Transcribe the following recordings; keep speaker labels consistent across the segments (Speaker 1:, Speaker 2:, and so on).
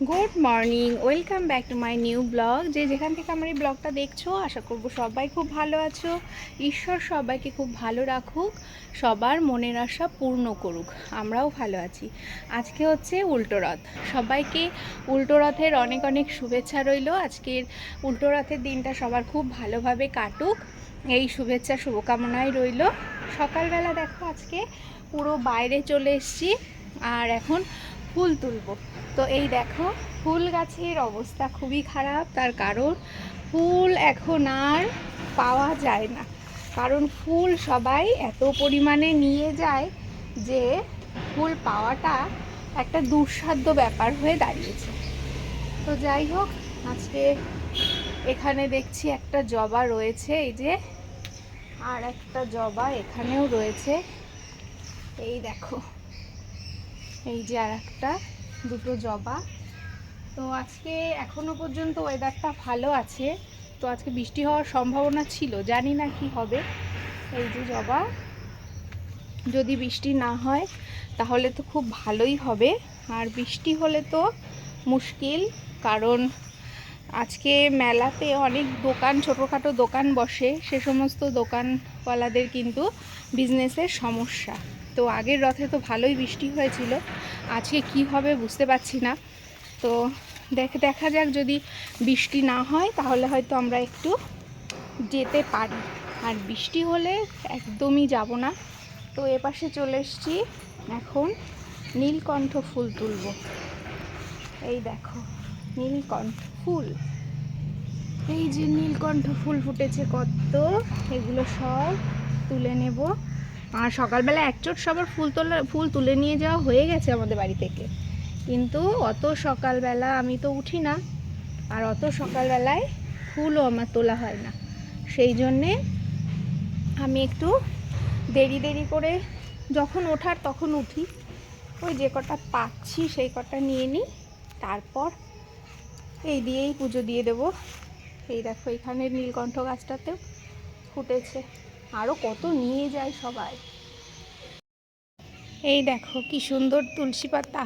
Speaker 1: Good morning welcome back to my new blog যে যেখান থেকে আমার এই ব্লগটা দেখছ, আশা করব সবাই খুব ভালো আছো। ঈশ্বর সবাইকে খুব ভালো রাখুক, সবার মনের আশা পূর্ণ করুক। আমরাও ভালো আছি। আজকে হচ্ছে উল্টো রথ। সবাইকে উল্টো রথের অনেক অনেক শুভেচ্ছা রইল। আজকের উল্টো রথের দিনটা সবার খুব ভালোভাবে কাটুক। এই শুভেচ্ছা, শুভকামনাই রইল। সকালবেলা দেখো আজকে পুরো বাইরে চলে এসেছি। আর এখন ফুল তুলবো। তো এই দেখো, ফুল গাছের অবস্থা খুবই খারাপ, তার কারণ ফুল এখন আর পাওয়া যায় না। কারণ ফুল সবাই এত পরিমাণে নিয়ে যায় যে ফুল পাওয়াটা একটা দুঃসাধ্য ব্যাপার হয়ে দাঁড়িয়েছে। তো যাই হোক, আজকে এখানে দেখছি একটা জবা রয়েছে, এই যে আর একটা জবা এখানেও রয়েছে। এই দেখো। এই যে আর একটা, দুটো জবা। তো আজকে এখনও পর্যন্ত ওয়েদারটা ভালো আছে। তো আজকে বৃষ্টি হওয়ার সম্ভাবনা ছিল, জানি না কি হবে। এই যে জবা, যদি বৃষ্টি না হয়, তাহলে তো খুব ভালোই হবে। আর বৃষ্টি হলে তো মুশকিল, কারণ আজকে মেলাতে অনেক দোকান, ছোটোখাটো দোকান বসে। সে সমস্ত দোকানওয়ালাদের কিন্তু বিজনেসের সমস্যা। তো আগের রথে তো ভালোই বৃষ্টি হয়েছিল। আজকে কি হবে বুঝতে পারছি না। তো দেখ, দেখা যাক যদি বৃষ্টি না হয়, তাহলে হয়তো আমরা একটু যেতে পারি। আর বৃষ্টি হলে একদমই যাব না। তো এপাশে চলে এসছি। এখন নীলকণ্ঠ ফুল তুলব। এই দেখো, নীলকণ্ঠ ফুল। এই যে নীলকণ্ঠ ফুল ফুটেছে কত, এগুলো সব তুলে নেব। আর সকালবেলা একচোট সবার ফুল তোলা, ফুল তুলে নিয়ে যাওয়া হয়ে গেছে আমাদের বাড়ি থেকে। কিন্তু অত সকালবেলা আমি তো উঠি না, আর অত সকালবেলায় ফুলও আমার তোলা হয় না। সেই জন্যে আমি একটু দেরি দেরি করে যখন ওঠার তখন উঠি। ওই যে কটা পাচ্ছি সেই কটা নিয়ে নিই, তারপর এই দিয়েই পুজো দিয়ে দেব। এই দেখো এখানে নীলকণ্ঠ গাছটাতেও ফুটেছে। আরও কত নিয়ে যায় সবাই। এই দেখো কি সুন্দর তুলসী পাতা।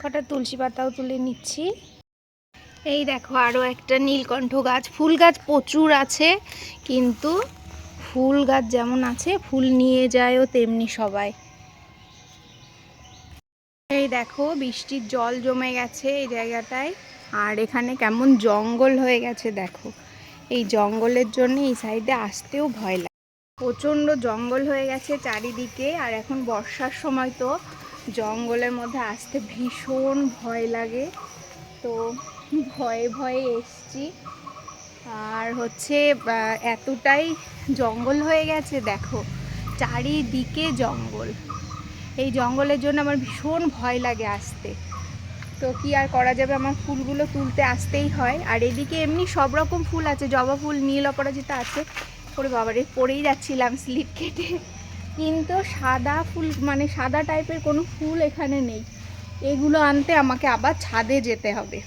Speaker 1: কটা তুলসী পাতাও তুলে নিচ্ছি। এই দেখো আরও একটা নীলকণ্ঠ গাছ। ফুল গাছ প্রচুর আছে, কিন্তু ফুল গাছ যেমন আছে, ফুল নিয়ে যায়ও তেমনি সবাই। এই দেখো বৃষ্টির জল জমে গেছে এই জায়গাটায়। আর এখানে কেমন জঙ্গল হয়ে গেছে দেখো। এই জঙ্গলের জন্য এই সাইডে আসতেও ভয় লাগে। প্রচণ্ড জঙ্গল হয়ে গেছে চারিদিকে, আর এখন বর্ষার সময় তো জঙ্গলের মধ্যে আসতে ভীষণ ভয় লাগে। তো ভয়ে ভয়ে এসছি। আর হচ্ছে এতটাই জঙ্গল হয়ে গেছে, দেখো, চারিদিকে জঙ্গল। এই জঙ্গলের জন্য আমার ভীষণ ভয় লাগে আসতে। তো কি আর করা যাবে? আমার ফুলগুলো তুলতে আসতেই হয়। আর এদিকে এমনি সব রকম ফুল আছে, জবা ফুল, নীল অপরাজিতা আছে। ওরে বাবারে, পরেই যাচ্ছিলাম স্লিপ কেটে। কিন্তু সাদা ফুল মানে সাদা টাইপের কোনো ফুল এখানে নেই। এগুলো আনতে আমাকে আবার ছাদে যেতে হবে।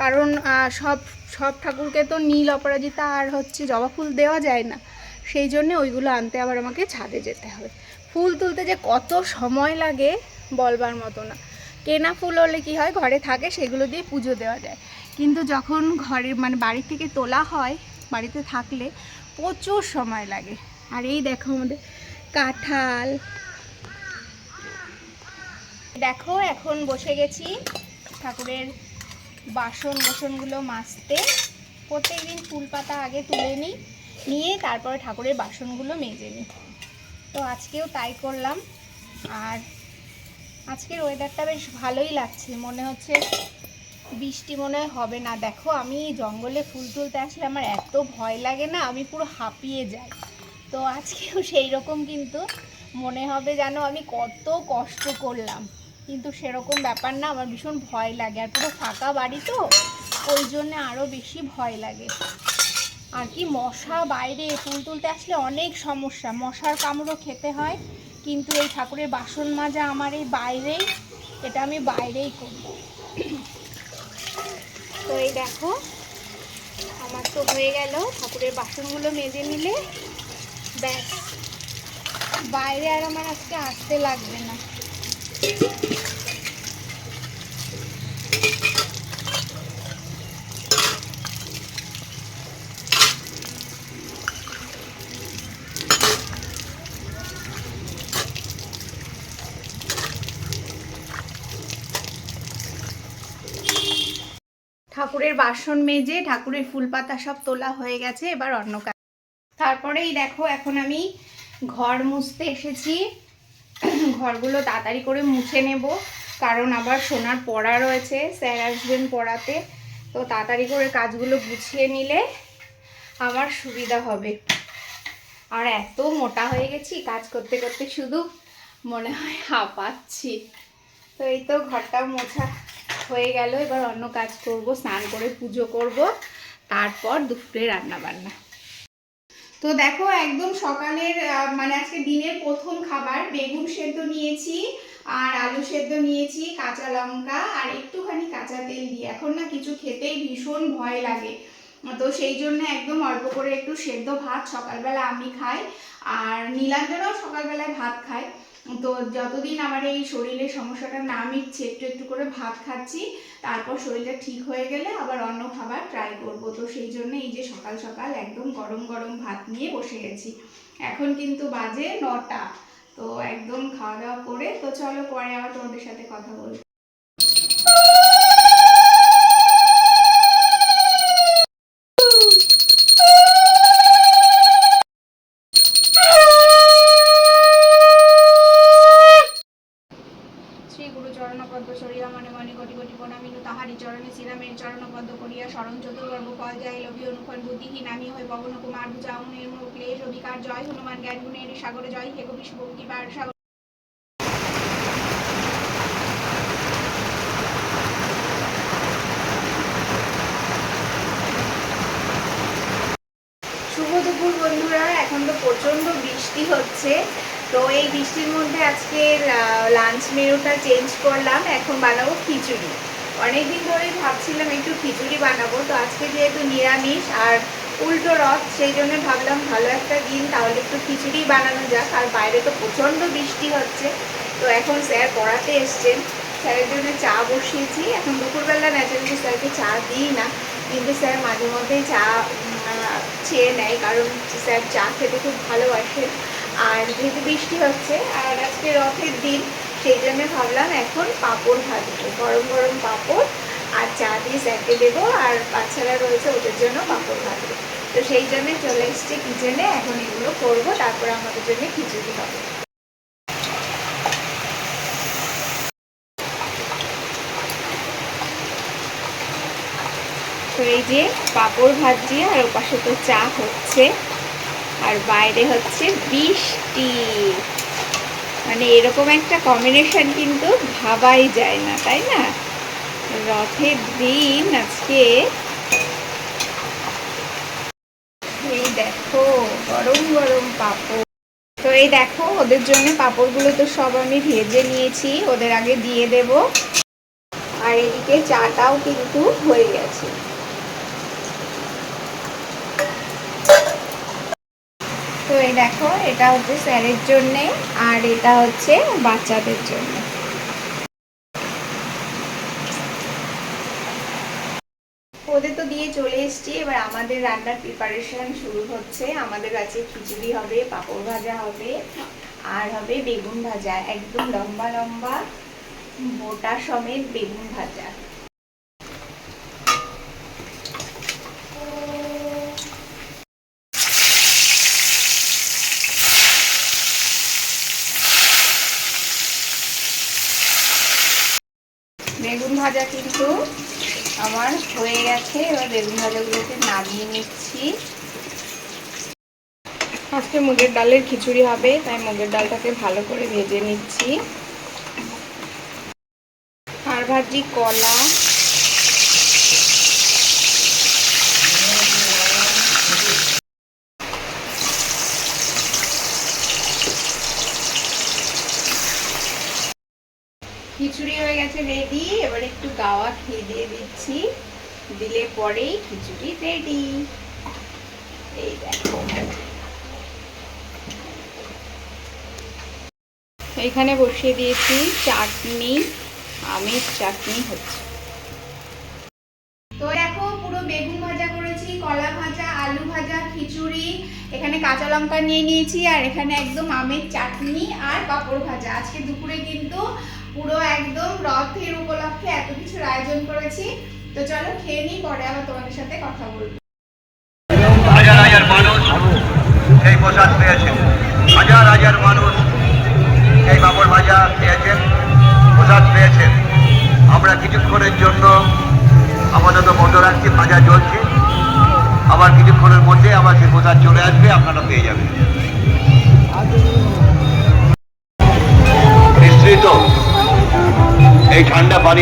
Speaker 1: কারণ সব সব ঠাকুরকে তো নীল অপরাজিতা আর হচ্ছে জবা ফুল দেওয়া যায় না। সেই জন্যে ওইগুলো আনতে আবার আমাকে ছাদে যেতে হবে। ফুল তুলতে যে কত সময় লাগে বলবার মতো না। কেনা ফুল হলে কি হয়, ঘরে থাকে, সেগুলো দিয়ে পুজো দেওয়া যায়। কিন্তু যখন ঘরে মানে বাড়ি থেকে তোলা হয়, বাড়িতে থাকলে প্রচুর সময় লাগে। আর এই দেখো আমাদের কাঁঠাল। দেখো, এখন বসে গেছি ঠাকুরের বাসন বাসনগুলো মাজতে। প্রত্যেকদিন ফুল পাতা আগে তুলে নিই, নিয়ে তারপরে ঠাকুরের বাসনগুলো মেজে নিই। তো আজকেও তাই করলাম। আর আজকের ওয়েদারটা বেশ ভালোই লাগছে। মনে হচ্ছে বৃষ্টি মনে হয় হবে না। দেখো, আমি জঙ্গলে ফুল তুলতে আসলে আমার এত ভয় লাগে না, আমি পুরো হাঁপিয়ে যাই। তো আজকেও সেই রকম কিন্তু মনে হবে যেন আমি কত কষ্ট করলাম। কিন্তু সেরকম ব্যাপার না, আমার ভীষণ ভয় লাগে। আর পুরো ফাঁকা বাড়ি তো, ওই জন্য আরও বেশি ভয় লাগে। আর কি, মশা বাইরে ফুল তুলতে আসলে অনেক সমস্যা। মশার কামড়ও খেতে হয়, কিন্তু এই ঠাকুরের বাসন মাজা আমার এই বাইরেই, এটা আমি বাইরেই করি। তো এই দেখো, আমার তো হয়ে গেল। ঠাকুরের বাসনগুলো মেজে নিলে, ব্যাস। বাইরে আর আমার আজকে আসতে লাগবে না। ঠাকুরের বাসন মেজে ঠাকুরের ফুল পাতা সব তোলা হয়ে গেছে, এবার অন্য কাজ। তারপরেই দেখো, এখন আমি ঘর মুছতে এসেছি। ঘরগুলো তাড়াতাড়ি করে মুছে নেব, কারণ আবার সোনার পড়া রয়েছে, স্যার আসবেন পড়াতে। তো তাড়াতাড়ি করে কাজগুলো গুছিয়ে নিলে আমার সুবিধা হবে। আর এত মোটা হয়ে গেছি, কাজ করতে করতে শুধু মনে হয় হাঁপাচ্ছি। তো এই তো ঘরটা মোছা হয়ে গেল, এবার অন্য কাজ করব, স্নান করে পুজো করব, তারপর দুপুরে রান্না বান্না তো দেখো, একদম সকালের মানে আজকে দিনের প্রথম খাবার, বেগুন সেদ্ধ নিয়েছি আর আলু সেদ্ধ নিয়েছি, কাঁচা লঙ্কা আর একটুখানি কাঁচা তেল দিয়ে। এখন না কিছু খেতেই ভীষণ ভয় লাগে। তো সেই জন্য একদম অল্প করে একটু সেদ্ধ ভাত সকালবেলা আমি খাই, আর নীলাঞ্জনও সকালবেলায় ভাত খায়। তো যতদিন আমার এই শরীরের সমস্যাটা না মিটছে, একটু একটু করে ভাত খাচ্ছি, তারপর শরীরটা ঠিক হয়ে গেলে আবার অন্য খাবার ট্রাই করব। তো সেই জন্য এই যে সকাল সকাল একদম গরম গরম ভাত নিয়ে বসে গেছি। এখন কিন্তু বাজে নটা, তো একদম খাওয়া দাওয়া করে, তো চলো পরে আবার তোমাদের সাথে কথা বলব। শরণ চতুর্বর্গ ফল যায়, লোভী অনুক্ষণ বুদ্ধিহীন আমি হই পবন কুমার বুঝাও নির্মল ক্লেশ অধিকার, জয় হনুমান, জ্ঞান গুণের সাগরে জয়, হে কবি শুভকি পার সাগর। শুভ দুপুর বন্ধুরা, এখন তো প্রচণ্ড বৃষ্টি হচ্ছে। তো এই বৃষ্টির মধ্যে আজকে লাঞ্চ মেনুটা চেঞ্জ করলাম, এখন বানাবো খিচুড়ি। অনেকদিন ধরেই ভাবছিলাম একটু খিচুড়ি বানাবো, তো আজকে যেহেতু নিরামিষ আর উল্টো রথ, সেই জন্য ভাবলাম ভালো একটা দিন, তাহলে একটু খিচুড়ি বানানো যাক। আর বাইরে তো প্রচণ্ড বৃষ্টি হচ্ছে, তো এখন স্যার পড়াতে এসছেন, স্যারের জন্য চা বসিয়েছি। এখন দুপুরবেলা ন্যাচারালি স্যারকে চা দিই না, কিন্তু স্যার মাঝে মধ্যেই চা চেয়ে নেয়, কারণ স্যার চা খেতে খুব ভালোবাসে আর যেহেতু বৃষ্টি হচ্ছে, আর আজকে রথের দিন সেই জন্য ভাবলাম এখন পাঁপড় ভাজবো, গরম গরম পাঁপড় আর চা দিয়ে স্যারকে দেবো আর বাচ্চারা রয়েছে ওদের জন্য পাঁপড় ভাজবো। তো সেই জন্য চলে এসছি কিচেনে এখন এগুলো করব, তারপরে আমাদের জন্য খিচুড়ি হবে। তো এই যে পাঁপড় ভাজছি আর ওপাশে তো চা হচ্ছে। আর বাইরে হচ্ছে বৃষ্টি। মানে এরকম একটা কম্বিনেশন কিন্তু ভাবাই যায় না, তাই না? রথের দিন আজকে। এই দেখো, গরম গরম পাপড়। তো এই দেখো, ওদের জন্য পাঁপড়গুলো তো সব আমি ভেজে নিয়েছি, ওদের আগে দিয়ে দেব। আর এদিকে চাটাও কিন্তু হয়ে গেছে। এই দেখো, এটা হচ্ছে স্যারের জন্যে আর এটা হচ্ছে বাচ্চাদের জন্য। ওদের তো দিয়ে চলে এসেছি, এবার আমাদের রান্নার প্রিপারেশন শুরু হচ্ছে। আমাদের আছে খিচুড়ি হবে, পাঁপড় ভাজা হবে, আর হবে বেগুন ভাজা, একদম লম্বা লম্বা বোটা সমেত বেগুন ভাজা। বেগুন ভাজা কিন্তু আমার হয়ে গেছে। এবার বেগুন ভাজাগুলোকে নামিয়ে নিচ্ছি। আজকে মুগের ডালের খিচুড়ি হবে, তাই মুগের ডালটাকে ভালো করে ভেজে নিচ্ছি। আর ভাজি কলা। খিচুড়ি হয়ে গেছে রেডি এবার একটু গাওয়া খেয়ে দিয়ে দিচ্ছি। দিলে পরেই খিচুড়ি রেডি এই দেখো। এইখানে বসিয়ে দিয়েছি চাটনি, আমের চাটনি হচ্ছে। তো দেখো, পুরো বেগুন ভাজা করেছি, কলা ভাজা, আলু ভাজা, খিচুড়ি। এখানে কাঁচা লঙ্কা নিয়ে নিয়েছি, আর এখানে একদম আমের চাটনি আর পাঁপড় ভাজা। আজকে দুপুরে কিন্তু পুরো একদম রথের উপলক্ষে এত কিছুর আয়োজন করেছি। তো চলো খেয়ে নিই, পরে আবার তোমাদের সাথে কথা বলব।
Speaker 2: প্রসাদ পেয়েছেন আমরা কিছুক্ষণের জন্য রাখছি, ভাজা চলছে আবার কিছুক্ষণের মধ্যে প্রসাদ চলে আসবে, আপনারা পেয়ে যাবেন। এই ঠান্ডা পানি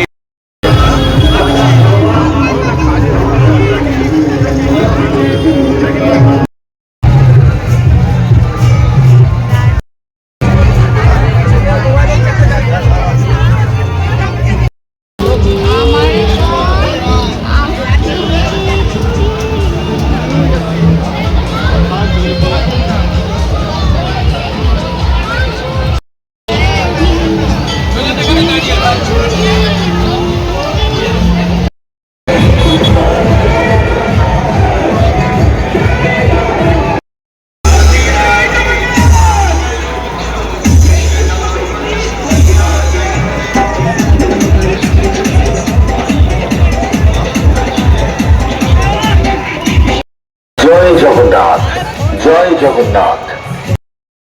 Speaker 3: জগন্নাথ।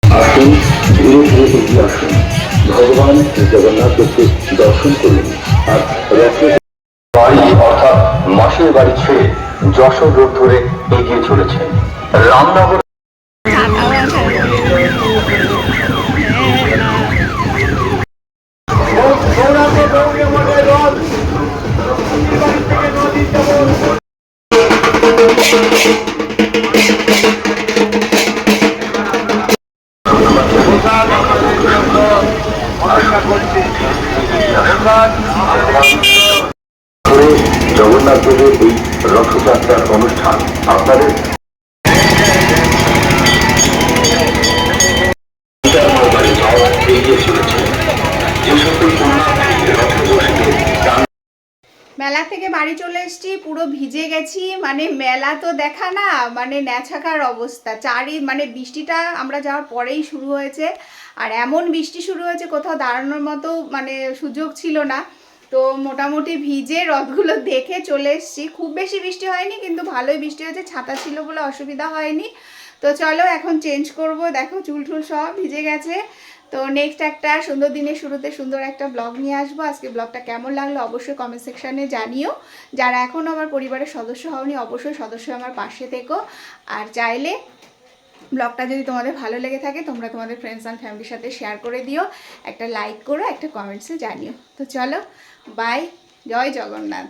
Speaker 3: আসুন ধীরে ধীরে এগিয়ে আসুন। ভগবান জগন্নাথকে দর্শন করুন আর রথের বাড়ি অর্থাৎ মাসের বাড়ি ছেড়ে যশোর রোড ধরে এগিয়ে চলেছেন। রামনগর
Speaker 1: মেলা থেকে বাড়ি চলে এসেছি, পুরো ভিজে গেছি মানে মেলা তো দেখা না মানে ন্যাছাকার অবস্থা। চারি মানে বৃষ্টিটা আমরা যাওয়ার পরেই শুরু হয়েছে, আর এমন বৃষ্টি শুরু হয়েছে, কোথাও দাঁড়ানোর মতো মানে সুযোগ ছিল না। তো মোটামুটি ভিজে রথগুলো দেখে চলে এসেছি। খুব বেশি বৃষ্টি হয়নি, কিন্তু ভালোই বৃষ্টি হয়েছে, ছাতা ছিল বলে অসুবিধা হয়নি। তো চলো এখন চেঞ্জ করব, দেখো চুল সব ভিজে গেছে। তো নেক্সট একটা সুন্দর দিনের শুরুতে সুন্দর একটা ব্লগ নিয়ে আসব। আজকে ব্লগটা কেমন লাগল অবশ্যই কমেন্ট সেকশানে জানিও। যারা এখনও আমার পরিবারের সদস্য হওনি, অবশ্যই সদস্য আমার পাশে থেকো। আর চাইলে ব্লগটা যদি তোমাদের ভালো লেগে থাকে, তোমরা তোমাদের ফ্রেন্ডস অ্যান্ড ফ্যামিলির সাথে শেয়ার করে দিও। একটা লাইক করো, একটা কমেন্টসে জানিও। তো চলো বাই জয় জগন্নাথ।